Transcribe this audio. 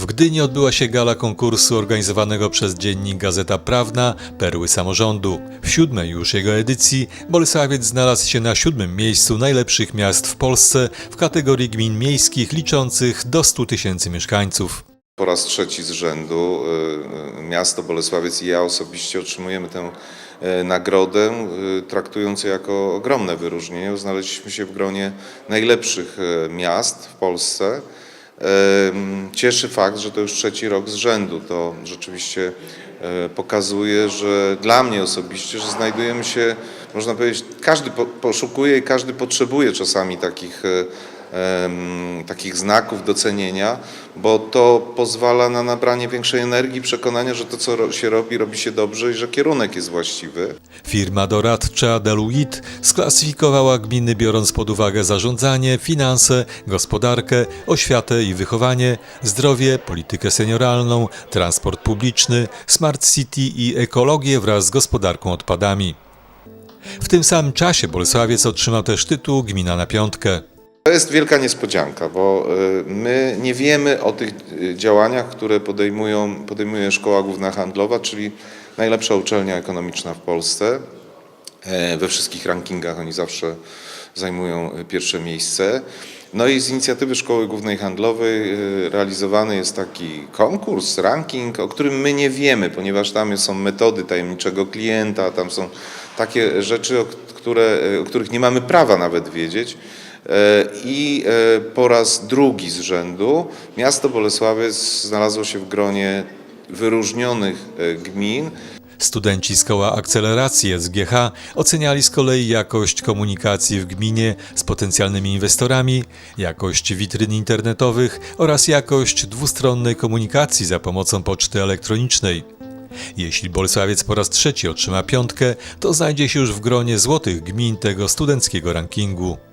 W Gdyni odbyła się gala konkursu organizowanego przez dziennik Gazeta Prawna Perły Samorządu. W siódmej już jego edycji Bolesławiec znalazł się na siódmym miejscu najlepszych miast w Polsce w kategorii gmin miejskich liczących do 100 tysięcy mieszkańców. Po raz trzeci z rzędu y, y, miasto Bolesławiec i ja osobiście otrzymujemy tę y, nagrodę, traktując ją jako ogromne wyróżnienie. Znaleźliśmy się w gronie najlepszych miast w Polsce. Cieszy fakt, że to już trzeci rok z rzędu. To rzeczywiście y, pokazuje, że dla mnie osobiście, że znajdujemy się, można powiedzieć, każdy po- poszukuje i każdy potrzebuje czasami takich em, takich znaków docenienia, bo to pozwala na nabranie większej energii, przekonania, że to, co się robi, robi się dobrze i że kierunek jest właściwy. Firma doradcza Deloitte sklasyfikowała gminy biorąc pod uwagę zarządzanie, finanse, gospodarkę, oświatę i wychowanie, zdrowie, politykę senioralną, transport publiczny, smart city i ekologię wraz z gospodarką odpadami. W tym samym czasie Bolesławiec otrzymał też tytuł Gmina na piątkę. To jest wielka niespodzianka, bo y, my nie wiemy o tych y, działaniach, które podejmują, podejmuje Szkoła Główna Handlowa, czyli najlepsza uczelnia ekonomiczna w Polsce. E, We wszystkich rankingach oni zawsze zajmują y, pierwsze miejsce. No i z inicjatywy Szkoły Głównej Handlowej y, realizowany jest taki konkurs, ranking, o którym my nie wiemy, ponieważ tam są metody tajemniczego klienta, tam są takie rzeczy, o które, o których nie mamy prawa nawet wiedzieć. E, I po raz drugi z rzędu miasto Bolesławiec znalazło się w gronie wyróżnionych gmin, Studenci z koła akceleracji SGH oceniali z kolei jakość komunikacji w gminie z potencjalnymi inwestorami, jakość witryn internetowych oraz jakość dwustronnej komunikacji za pomocą poczty elektronicznej. Jeśli Bolesławiec po raz trzeci otrzyma piątkę, to znajdzie się już w gronie złotych gmin tego studenckiego rankingu.